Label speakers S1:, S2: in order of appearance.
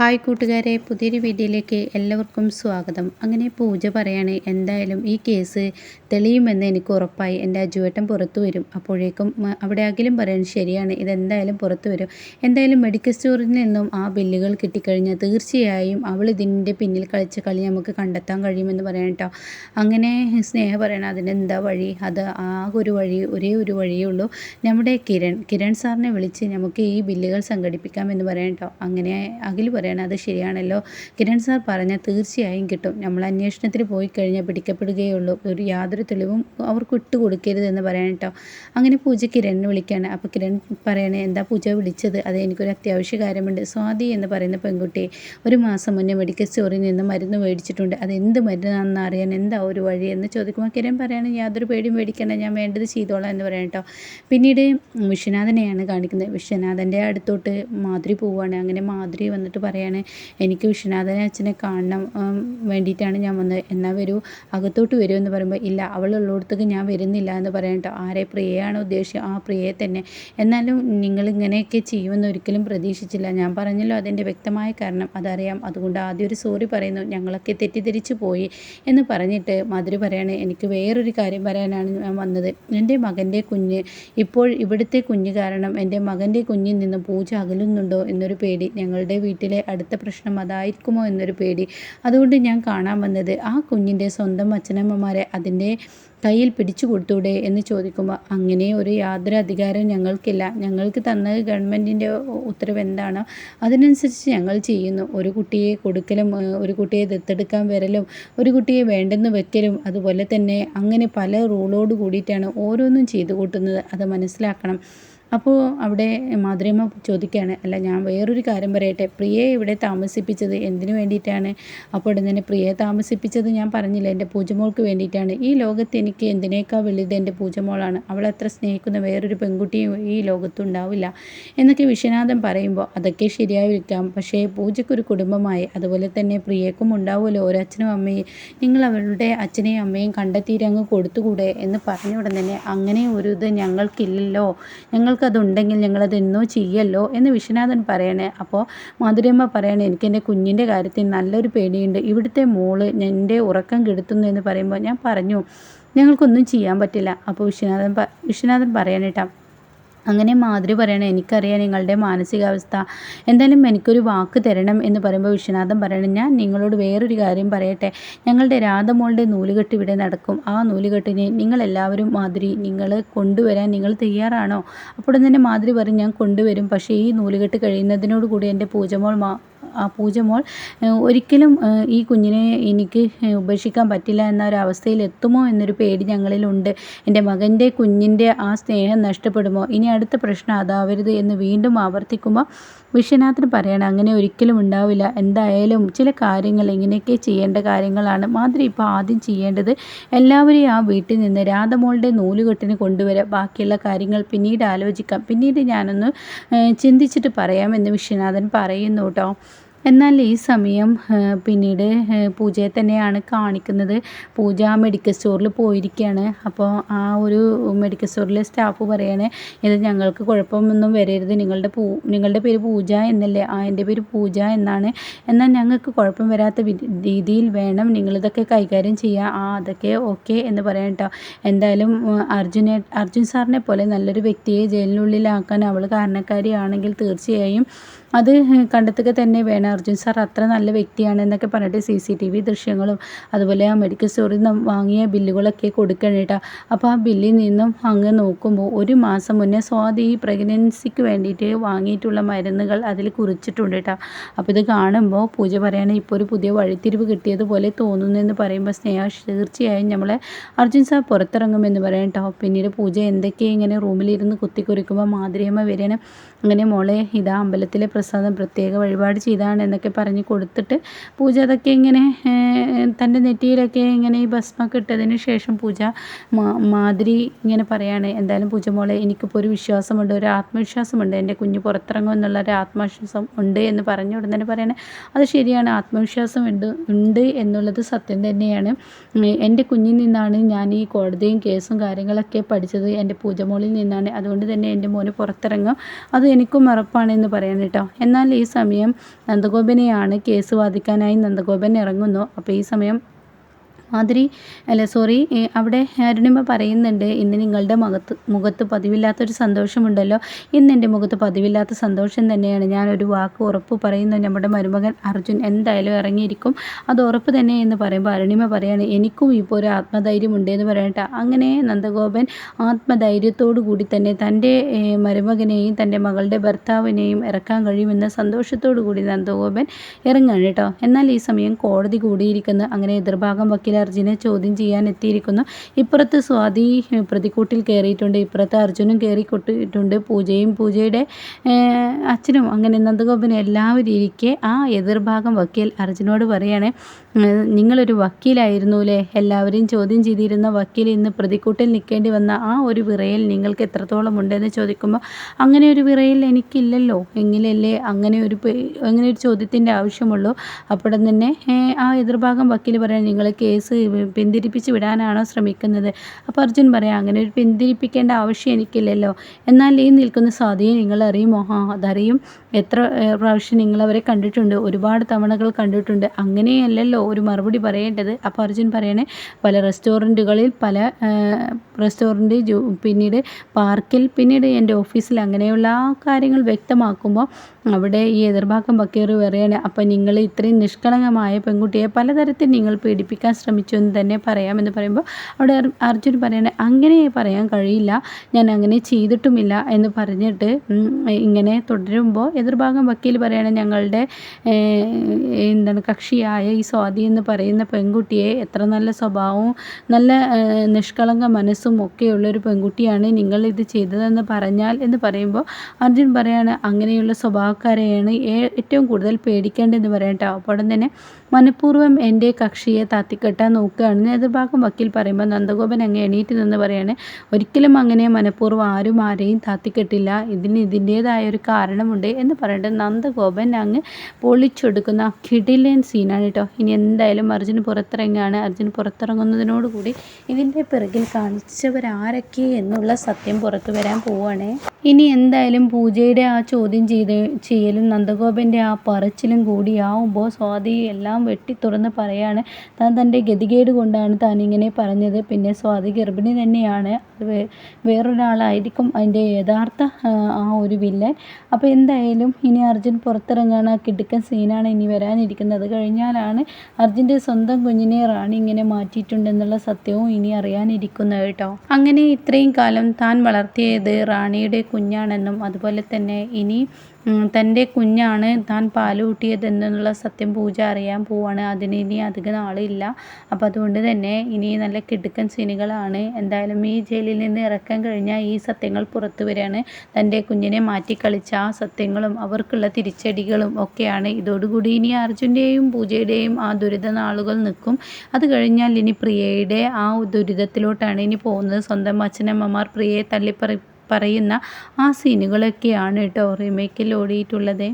S1: Hi കൂട്ടുകാരെ പുതിയൊരു വീഡിയോയിലേക്ക് എല്ലാവർക്കും സ്വാഗതം. അങ്ങനെ പൂജ പറയാണ് എന്തായാലും ഈ കേസ് തെളിയുമെന്ന് എനിക്ക് ഉറപ്പായി. എന്റെ അജുവേട്ടൻ പുറത്തു വരും. അപ്പോഴേക്കും അവിടെ അഖിലും പറയാൻ ശരിയാണ് ഇതെന്തായാലും പുറത്തു വരും. എന്തായാലും മെഡിക്കൽ സ്റ്റോറിൽ നിന്നും ആ ബില്ലുകൾ കിട്ടിക്കഴിഞ്ഞാൽ തീർച്ചയായും അവൾ ഇതിന്റെ പിന്നിൽ കളിച്ച കളി നമുക്ക് കണ്ടെത്താൻ കഴിയുമെന്ന് പറയാൻ കേട്ടോ അങ്ങനെ സ്നേഹ പറയണം അതിനെന്താ വഴി? അത് ആ ഒരു വഴി ഒരേ ഒരു വഴിയേ ഉള്ളൂ. നമ്മുടെ കിരൺ കിരൺ സാറിനെ വിളിച്ച് നമുക്ക് ഈ ബില്ലുകൾ സംഘടിപ്പിക്കാമെന്ന് പറയാം കേട്ടോ അങ്ങനെ അഖിൽ പറയാം പറയണം അത് ശരിയാണല്ലോ. കിരൺ സാർ പറഞ്ഞാൽ തീർച്ചയായും കിട്ടും. നമ്മൾ അന്വേഷണത്തിന് പോയി കഴിഞ്ഞാൽ പിടിക്കപ്പെടുകയുള്ളൂ. ഒരു യാതൊരു തെളിവും അവർക്ക് ഇട്ടുകൊടുക്കരുതെന്ന് പറയാൻ കേട്ടോ അങ്ങനെ പൂജ കിരണിനെ വിളിക്കുകയാണ്. അപ്പോൾ കിരൺ പറയണേ എന്താ പൂജ വിളിച്ചത്? അത് എനിക്കൊരു അത്യാവശ്യ കാര്യമുണ്ട്. സ്വാതി എന്ന് പറയുന്ന പെൺകുട്ടിയെ ഒരു മാസം മുന്നേ മെഡിക്കൽ സ്റ്റോറിൽ നിന്ന് മരുന്ന് മേടിച്ചിട്ടുണ്ട്. അത് എന്ത് മരുന്നാണെന്ന് അറിയാൻ എന്താ ഒരു വഴി? എന്ന് ചോദിക്കുമ്പോൾ കിരൺ പറയാണ് യാതൊരു പേടിയും മേടിക്കേണ്ട. ഞാൻ വേണ്ടത് ചെയ്തോളാം എന്ന് പറയാം കേട്ടോ പിന്നീട് വിശ്വനാഥനെയാണ് കാണിക്കുന്നത്. വിശ്വനാഥന്റെ അടുത്തോട്ട് മാധുരി പോവുകയാണ്. അങ്ങനെ മാധുരി വന്നിട്ട് പറയാം പറയാണ് എനിക്ക് വിശ്വനാഥനെ അച്ഛനെ കാണണം വേണ്ടിയിട്ടാണ് ഞാൻ വന്നത്. എന്നാൽ വരൂ അകത്തോട്ട് വരൂ എന്ന് പറയുമ്പോൾ ഇല്ല അവളുള്ളിടത്തേക്ക് ഞാൻ വരുന്നില്ല എന്ന് പറയണ്ടോ ആരെ പ്രിയയാണ് ഉദ്ദേശിച്ചത്? ആ പ്രിയയെ തന്നെ. എന്നാലും നിങ്ങൾ ഇങ്ങനെയൊക്കെ ചെയ്യുമെന്ന് ഒരിക്കലും പ്രതീക്ഷിച്ചില്ല. ഞാൻ പറഞ്ഞല്ലോ അതിന്റെ വ്യക്തമായ കാരണം. അതറിയാം. അതുകൊണ്ട് ആദ്യം ഒരു സോറി പറയുന്നു. ഞങ്ങളൊക്കെ തെറ്റിദ്ധരിച്ചു പോയി എന്ന് പറഞ്ഞിട്ട് മധുര പറയാണ് എനിക്ക് വേറൊരു കാര്യം പറയാനാണ് ഞാൻ വന്നത്. എന്റെ മകന്റെ കുഞ്ഞ് ഇപ്പോൾ ഇവിടുത്തെ കുഞ്ഞ് കാരണം എന്റെ മകന്റെ കുഞ്ഞിൽ നിന്ന് പൂജ അകലുന്നുണ്ടോ? എന്നൊരു പേടി ഞങ്ങളുടെ വീട്ടിലെ അടുത്ത പ്രശ്നം അതായിരിക്കുമോ എന്നൊരു പേടി. അതുകൊണ്ട് ഞാൻ കാണാൻ വന്നത് ആ കുഞ്ഞിന്റെ സ്വന്തം അച്ഛനമ്മമാരെ അതിന്റെ കയ്യിൽ പിടിച്ചു കൊടുത്തൂടെ എന്ന് ചോദിക്കുമ്പോൾ അങ്ങനെ ഒരു യാതൊരു അധികാരം ഞങ്ങൾക്കില്ല. ഞങ്ങൾക്ക് തന്ന ഗവൺമെന്റിന്റെ ഉത്തരവ് എന്താണോ? അതിനനുസരിച്ച് ഞങ്ങൾ ചെയ്യുന്നു. ഒരു കുട്ടിയെ കൊടുക്കലും ഒരു കുട്ടിയെ ദത്തെടുക്കാൻ വരലും ഒരു കുട്ടിയെ വേണ്ടെന്ന് വെക്കലും അതുപോലെ തന്നെ അങ്ങനെ പല റൂളോട് കൂടിയിട്ടാണ് ഓരോന്നും ചെയ്തു കൂട്ടുന്നത്. അത് മനസ്സിലാക്കണം. അപ്പോൾ അവിടെ മാതൃമ ചോദിക്കുകയാണ് അല്ല ഞാൻ വേറൊരു കാര്യം പറയട്ടെ. പ്രിയയെ ഇവിടെ താമസിപ്പിച്ചത് എന്തിനു വേണ്ടിയിട്ടാണ്? അപ്പോൾ ഉടൻ തന്നെ പ്രിയയെ താമസിപ്പിച്ചത് ഞാൻ പറഞ്ഞില്ല. എന്റെ പൂജമോൾക്ക് വേണ്ടിയിട്ടാണ്. ഈ ലോകത്ത് എനിക്ക് എന്തിനേക്കാൾ വലുത് എന്റെ പൂജമോളാണ്. അവളത്ര സ്നേഹിക്കുന്ന വേറൊരു പെൺകുട്ടിയും ഈ ലോകത്തുണ്ടാവില്ല എന്നൊക്കെ വിശ്വനാഥൻ പറയുമ്പോൾ അതൊക്കെ ശരിയായിരിക്കാം. പക്ഷേ പൂജയ്ക്കൊരു കുടുംബമായി. അതുപോലെ തന്നെ പ്രിയക്കും ഉണ്ടാവുമല്ലോ ഒരു അച്ഛനും അമ്മയും. നിങ്ങൾ അവളുടെ അച്ഛനെയും അമ്മയും കണ്ടെത്തിയിട്ട് അങ്ങ് കൊടുത്തുകൂടെ? എന്ന് പറഞ്ഞ ഉടൻ തന്നെ അങ്ങനെ ഒരു ഇത് ഞങ്ങൾക്കില്ലല്ലോ. ഞങ്ങൾ ഞങ്ങൾക്കതുണ്ടെങ്കിൽ ഞങ്ങളത് എന്നോ ചെയ്യല്ലോ എന്ന് വിശ്വനാഥൻ പറയണേ. അപ്പോൾ മാധുരിയമ്മ പറയണേ എനിക്ക് എന്റെ കുഞ്ഞിന്റെ കാര്യത്തിൽ നല്ലൊരു പേടിയുണ്ട്. ഇവിടുത്തെ മോൾ എന്റെ ഉറക്കം കെടുത്തുന്നു എന്ന് പറയുമ്പോൾ ഞാൻ പറഞ്ഞു ഞങ്ങൾക്കൊന്നും ചെയ്യാൻ പറ്റില്ല. അപ്പോൾ വിശ്വനാഥൻ വിശ്വനാഥൻ പറയണേട്ടാ അങ്ങനെ മാതിരി പറയണം എനിക്കറിയാം നിങ്ങളുടെ മാനസികാവസ്ഥ. എന്തായാലും എനിക്കൊരു വാക്ക് തരണം എന്ന് പറയുമ്പോൾ വിശ്വനാഥൻ പറയണം ഞാൻ നിങ്ങളോട് വേറൊരു കാര്യം പറയട്ടെ. ഞങ്ങളുടെ രാധമോളുടെ നൂലുകെട്ട് ഇവിടെ നടക്കും. ആ നൂലുകെട്ടിനെ നിങ്ങളെല്ലാവരും മാതിരി നിങ്ങൾ കൊണ്ടുവരാൻ നിങ്ങൾ തയ്യാറാണോ? അപ്പോൾ തന്നെ മാതിരി പറയും ഞാൻ കൊണ്ടുവരും. പക്ഷേ ഈ നൂലുകെട്ട് കഴിയുന്നതിനോട് കൂടി എന്റെ പൂജമോൾ മാ ആ പൂജമോൾ ഒരിക്കലും ഈ കുഞ്ഞിനെ എനിക്ക് ഉപേക്ഷിക്കാൻ പറ്റില്ല എന്ന അവസ്ഥയിൽ എത്തുമോ എന്നൊരു പേടി ഞങ്ങളിലുണ്ട്. എന്റെ മകന്റെ കുഞ്ഞിന്റെ ആ സ്നേഹം നഷ്ടപ്പെടുമോ? ഇനി അടുത്ത പ്രശ്നം അതാവരുത് എന്ന് വീണ്ടും ആവർത്തിക്കുമ്പോൾ വിശ്വനാഥന് പറയണം അങ്ങനെ ഒരിക്കലും ഉണ്ടാവില്ല. എന്തായാലും ചില കാര്യങ്ങൾ ഇങ്ങനെയൊക്കെ ചെയ്യേണ്ട കാര്യങ്ങളാണ്. മാതിരി ഇപ്പോൾ ആദ്യം ചെയ്യേണ്ടത് എല്ലാവരെയും ആ വീട്ടിൽ നിന്ന് രാധമോളുടെ നൂലുകെട്ടിന് കൊണ്ടുവരാം ബാക്കിയുള്ള കാര്യങ്ങൾ പിന്നീട് ആലോചിക്കാം. പിന്നീട് ഞാനൊന്ന് ചിന്തിച്ചിട്ട് പറയാമെന്ന് വിശ്വനാഥൻ പറയുന്നു കേട്ടോ എന്നാൽ ഈ സമയം പിന്നീട് പൂജയെ തന്നെയാണ് കാണിക്കുന്നത്. പൂജ മെഡിക്കൽ സ്റ്റോറിൽ പോയിരിക്കുകയാണ് അപ്പോൾ ആ ഒരു മെഡിക്കൽ സ്റ്റോറിലെ സ്റ്റാഫ് പറയാണ് ഇത് ഞങ്ങൾക്ക് കുഴപ്പമൊന്നും വരരുത്. നിങ്ങളുടെ പൂ നിങ്ങളുടെ പേര് പൂജ എന്നല്ലേ? ആ എന്റെ പേര് പൂജ എന്നാണ്. എന്നാൽ ഞങ്ങൾക്ക് കുഴപ്പം വരാത്ത രീതിയിൽ വേണം. നിങ്ങളിതൊക്കെ കൈകാര്യം ചെയ്യുക ആ അതൊക്കെ ഓക്കെ എന്ന് പറയാം കേട്ടോ എന്തായാലും അർജുനെ അർജുൻ സാറിനെ പോലെ നല്ലൊരു വ്യക്തിയെ ജയിലിനുള്ളിലാക്കാൻ അവൾ കാരണക്കാരിയാണെങ്കിൽ തീർച്ചയായും അത് കണ്ടെത്തുക തന്നെ വേണം അർജുൻ സാർ. അത്ര നല്ല വ്യക്തിയാണ് എന്നൊക്കെ പറഞ്ഞിട്ട് സി സി ടി വി ദൃശ്യങ്ങളും അതുപോലെ ആ മെഡിക്കൽ സ്റ്റോറിൽ നിന്ന് വാങ്ങിയ ബില്ലുകളൊക്കെ കൊടുക്കണം കേട്ടോ. അപ്പോൾ ആ ബില്ലിൽ നിന്നും അങ്ങ് നോക്കുമ്പോൾ ഒരു മാസം മുന്നേ സ്വാതി ഈ പ്രഗ്നൻസിക്ക് വേണ്ടിയിട്ട് വാങ്ങിയിട്ടുള്ള മരുന്നുകൾ അതിൽ കുറിച്ചിട്ടുണ്ട് കേട്ടോ. അപ്പോൾ ഇത് കാണുമ്പോൾ പൂജ പറയുകയാണെങ്കിൽ ഇപ്പോൾ ഒരു പുതിയ വഴിത്തിരിവ് കിട്ടിയതുപോലെ തോന്നുന്നു എന്ന് പറയുമ്പോൾ സ്നേഹ തീർച്ചയായും നമ്മളെ അർജുൻ സാർ പുറത്തിറങ്ങുമെന്ന് പറയാം കേട്ടോ. പിന്നീട് പൂജ എന്തൊക്കെ ഇങ്ങനെ റൂമിലിരുന്ന് കുത്തിക്കുറിക്കുമ്പോൾ മാതിരിയമ്മ വരികയാണ്. അങ്ങനെ മോളെ ഇതാ അമ്പലത്തിലെ പ്രസാദം പ്രത്യേക വഴിപാട് ചെയ്താണ് എന്നൊക്കെ പറഞ്ഞ് കൊടുത്തിട്ട് പൂജ അതൊക്കെ ഇങ്ങനെ തന്റെ നെറ്റിയിലൊക്കെ ഇങ്ങനെ ഈ ഭസ്മൊക്കെ ഇട്ടതിന് ശേഷം പൂജ മാതിരി ഇങ്ങനെ പറയാണ് എന്തായാലും പൂജ മോളെ എനിക്കിപ്പോൾ ഒരു വിശ്വാസമുണ്ട് ഒരു ആത്മവിശ്വാസമുണ്ട് എന്റെ കുഞ്ഞ് പുറത്തിറങ്ങും എന്നുള്ള ഒരു ആത്മവിശ്വാസം ഉണ്ട് എന്ന് പറഞ്ഞ ഉടൻ തന്നെ പറയണേ. അത് ശരിയാണ് ആത്മവിശ്വാസം ഉണ്ട് ഉണ്ട് എന്നുള്ളത് സത്യം തന്നെയാണ്. എന്റെ കുഞ്ഞിൽ നിന്നാണ് ഞാൻ ഈ കോടതിയും കേസും കാര്യങ്ങളൊക്കെ പഠിച്ചത് എന്റെ പൂജമോളിൽ നിന്നാണ്. അതുകൊണ്ട് തന്നെ എന്റെ മോന് പുറത്തിറങ്ങും. അത് എനിക്കും ഉറപ്പാണ് എന്ന് പറയണം കേട്ടോ. എന്നാൽ ഈ സമയം നന്ദഗോപനെയാണ് കേസ് വാദിക്കാനായി നന്ദഗോപൻ ഇറങ്ങുന്നു. അപ്പോൾ ഈ സമയം മാധുരി അല്ല സോറി അവിടെ അരുണിമ പറയുന്നുണ്ട് ഇന്ന് നിങ്ങളുടെ മുഖത്ത് മുഖത്ത് പതിവില്ലാത്തൊരു സന്തോഷമുണ്ടല്ലോ. ഇന്ന് എന്റെ മുഖത്ത് പതിവില്ലാത്ത സന്തോഷം തന്നെയാണ്. ഞാനൊരു വാക്ക് ഉറപ്പ് പറയുന്നു. നമ്മുടെ മരുമകൻ അർജുൻ എന്തായാലും ഇറങ്ങിയിരിക്കും. അത് ഉറപ്പ് തന്നെ എന്ന് പറയുമ്പോൾ അരുണിമ പറയാണ് എനിക്കും ഇപ്പോൾ ഒരു ആത്മധൈര്യം ഉണ്ട് എന്ന് പറയട്ടെ. അങ്ങനെ നന്ദഗോപൻ ആത്മധൈര്യത്തോടു കൂടി തന്നെ തന്റെ മരുമകനെയും തന്റെ മകളുടെ ഭർത്താവിനെയും ഇറക്കാൻ കഴിയുമെന്ന സന്തോഷത്തോടു കൂടി നന്ദഗോപൻ ഇറങ്ങാണ് കേട്ടോ. എന്നാൽ ഈ സമയം കോടതി കൂടിയിരിക്കുന്ന. അങ്ങനെ എതിർഭാഗം വക്കീൽ അർജുനെ ചോദ്യം ചെയ്യാൻ എത്തിയിരിക്കുന്നു. ഇപ്പുറത്ത് സ്വാതി പ്രതിക്കൂട്ടിൽ കയറിയിട്ടുണ്ട് ഇപ്പുറത്ത് അർജുനും കയറി കൊട്ടിയിട്ടുണ്ട്. പൂജയും പൂജയുടെ അച്ഛനും അങ്ങനെ നന്ദഗോപനും എല്ലാവരും ഇരിക്കെ ആ എതിർഭാഗം വക്കീൽ അർജുനോട് പറയാണ് നിങ്ങളൊരു വക്കീലായിരുന്നു അല്ലേ എല്ലാവരെയും ചോദ്യം ചെയ്തിരുന്ന വക്കീൽ ഇന്ന് പ്രതിക്കൂട്ടിൽ നിൽക്കേണ്ടി വന്ന ആ ഒരു വിറയൽ നിങ്ങൾക്ക് എത്രത്തോളം ഉണ്ടെന്ന് ചോദിക്കുമ്പോൾ അങ്ങനെ ഒരു വിറയൽ എനിക്കില്ലല്ലോ. എങ്കിലല്ലേ അങ്ങനെ ഒരു അങ്ങനെ ഒരു ചോദ്യത്തിന്റെ ആവശ്യമുള്ളൂ. അപ്പോൾ തന്നെ ആ എതിർഭാഗം വക്കീൽ പറയാൻ നിങ്ങൾ കേസ് പിന്തിരിപ്പിച്ച് വിടാനാണോ ശ്രമിക്കുന്നത്? അപ്പോൾ അർജുൻ പറയാം അങ്ങനെ ഒരു പിന്തിരിപ്പിക്കേണ്ട ആവശ്യം എനിക്കില്ലല്ലോ. എന്നാൽ ഈ നിൽക്കുന്ന സ്വാധീനം നിങ്ങൾ അറിയുമോ? ആ അതറിയും. എത്ര പ്രാവശ്യം നിങ്ങളവരെ കണ്ടിട്ടുണ്ട്. ഒരുപാട് തവണകൾ കണ്ടിട്ടുണ്ട്. അങ്ങനെയല്ലല്ലോ. ഒരു മറുപടി പറയേണ്ടത്. അപ്പോൾ അർജുൻ പറയണേ പല റെസ്റ്റോറന്റുകളിൽ പല റെസ്റ്റോറന്റ് പിന്നീട് പാർക്കിൽ പിന്നീട് എന്റെ ഓഫീസിൽ അങ്ങനെയുള്ള കാര്യങ്ങൾ വ്യക്തമാക്കുമ്പോൾ അവിടെ ഈ എതിർഭാഗം ബക്കേറി പറയാണ് അപ്പം നിങ്ങൾ ഇത്രയും നിഷ്കളങ്കമായ പെൺകുട്ടിയെ പലതരത്തിൽ നിങ്ങൾ പീഡിപ്പിക്കാൻ ശ്രമിച്ചു എന്ന് തന്നെ പറയാമെന്ന് പറയുമ്പോൾ അവിടെ അർജുൻ പറയണേ അങ്ങനെ പറയാൻ കഴിയില്ല ഞാൻ അങ്ങനെ ചെയ്തിട്ടുമില്ല എന്ന് പറഞ്ഞിട്ട് ഇങ്ങനെ തുടരുമ്പോൾ എതിർഭാഗം വക്കീൽ പറയണേ ഞങ്ങളുടെ എന്താണ് കക്ഷിയായ ഈ സ്വാതി എന്ന് പറയുന്ന പെൺകുട്ടിയെ എത്ര നല്ല സ്വഭാവവും നല്ല നിഷ്കളങ്ക മനസ്സും ഒക്കെയുള്ളൊരു പെൺകുട്ടിയാണ് നിങ്ങൾ ഇത് ചെയ്തതെന്ന് പറഞ്ഞാൽ എന്ന് പറയുമ്പോൾ അർജുൻ പറയാണ് അങ്ങനെയുള്ള സ്വഭാവം സ്വഭാവക്കാരെയാണ് ഏറ്റവും കൂടുതൽ പേടിക്കേണ്ടതെന്ന് പറയാം കേട്ടോ അപ്പോൾ തന്നെ മനഃപൂർവം എന്റെ കക്ഷിയെ താത്തിക്കെട്ടാൻ നോക്കുകയാണ്. എതിർഭാഗം വക്കീൽ പറയുമ്പോൾ നന്ദഗോപൻ അങ്ങ് എണീറ്റ് നിന്ന് പറയാണ് ഒരിക്കലും അങ്ങനെ മനഃപൂർവം ആരും ആരെയും താത്തിക്കെട്ടില്ല. ഇതിന് ഇതിന്റേതായ ഒരു കാരണമുണ്ട് എന്ന് പറയേണ്ടത് നന്ദഗോപൻ അങ്ങ് പൊളിച്ചെടുക്കുന്ന കിടിലൻ സീനാണ് കേട്ടോ ഇനി എന്തായാലും അർജുൻ പുറത്തിറങ്ങുകയാണ്. അർജുൻ പുറത്തിറങ്ങുന്നതിനോടുകൂടി ഇതിന്റെ പിറകിൽ കാണിച്ചവരാരൊക്കെ എന്നുള്ള സത്യം പുറത്തു വരാൻ പോവുകയാണേ ഇനി എന്തായാലും പൂജയുടെ ആ ചോദ്യം ചെയ്ത് ചെയ്യലും നന്ദഗോപന്റെ ആ പറച്ചിലും കൂടി ആവുമ്പോൾ സ്വാതി എല്ലാം വെട്ടി തുറന്ന് പറയാണ്. താൻ തന്റെ ഗതികേട് കൊണ്ടാണ് താൻ ഇങ്ങനെ പറഞ്ഞത്. പിന്നെ സ്വാതി ഗർഭിണി തന്നെയാണ്. വേ വേറൊരാളായിരിക്കും അതിന്റെ യഥാർത്ഥ ആ ഒരു വില്ലൻ. അപ്പോൾ എന്തായാലും ഇനി അർജുൻ പുറത്തിറങ്ങാണ് കിടുക്കൻ സീനാണ് ഇനി വരാനിരിക്കുന്നത്. കഴിഞ്ഞാലാണ് അർജുന്റെ സ്വന്തം കുഞ്ഞിനെ റാണി ഇങ്ങനെ മാറ്റിയിട്ടുണ്ടെന്നുള്ള സത്യവും ഇനി അറിയാനിരിക്കുന്നത് കേട്ടോ. അങ്ങനെ ഇത്രയും കാലം താൻ വളർത്തിയത് റാണിയുടെ കുഞ്ഞാണെന്നും അതുപോലെ തന്നെ ഇനി തന്റെ കുഞ്ഞാണ് താൻ പാലൂട്ടിയതെന്നുള്ള സത്യം പൂജ അറിയാൻ പോവാണ്. അതിന് ഇനി അധികം നാളില്ല. അപ്പോൾ അതുകൊണ്ട് തന്നെ ഇനി നല്ല കിടുക്കൻ സീനുകളാണ്. എന്തായാലും ഈ ജയിലിൽ നിന്ന് ഇറക്കാൻ കഴിഞ്ഞാൽ ഈ സത്യങ്ങൾ പുറത്തു വരികയാണ്. തന്റെ കുഞ്ഞിനെ മാറ്റിക്കളിച്ച ആ സത്യങ്ങളും അവർക്കുള്ള തിരിച്ചടികളും ഒക്കെയാണ്. ഇതോടുകൂടി ഇനി അർജുന്റെയും പൂജയുടെയും ആ ദുരിത നാളുകൾ നിൽക്കും. അത് കഴിഞ്ഞാൽ ഇനി പ്രിയയുടെ ആ ദുരിതത്തിലോട്ടാണ് ഇനി പോകുന്നത്. സ്വന്തം അച്ഛനമ്മമാർ പ്രിയയെ തള്ളിപ്പറി പറയുന്ന ആ സീനുകളൊക്കെയാണ് കേട്ടോ റീമേക്കിൽ ഓടിയിട്ടുള്ളത്.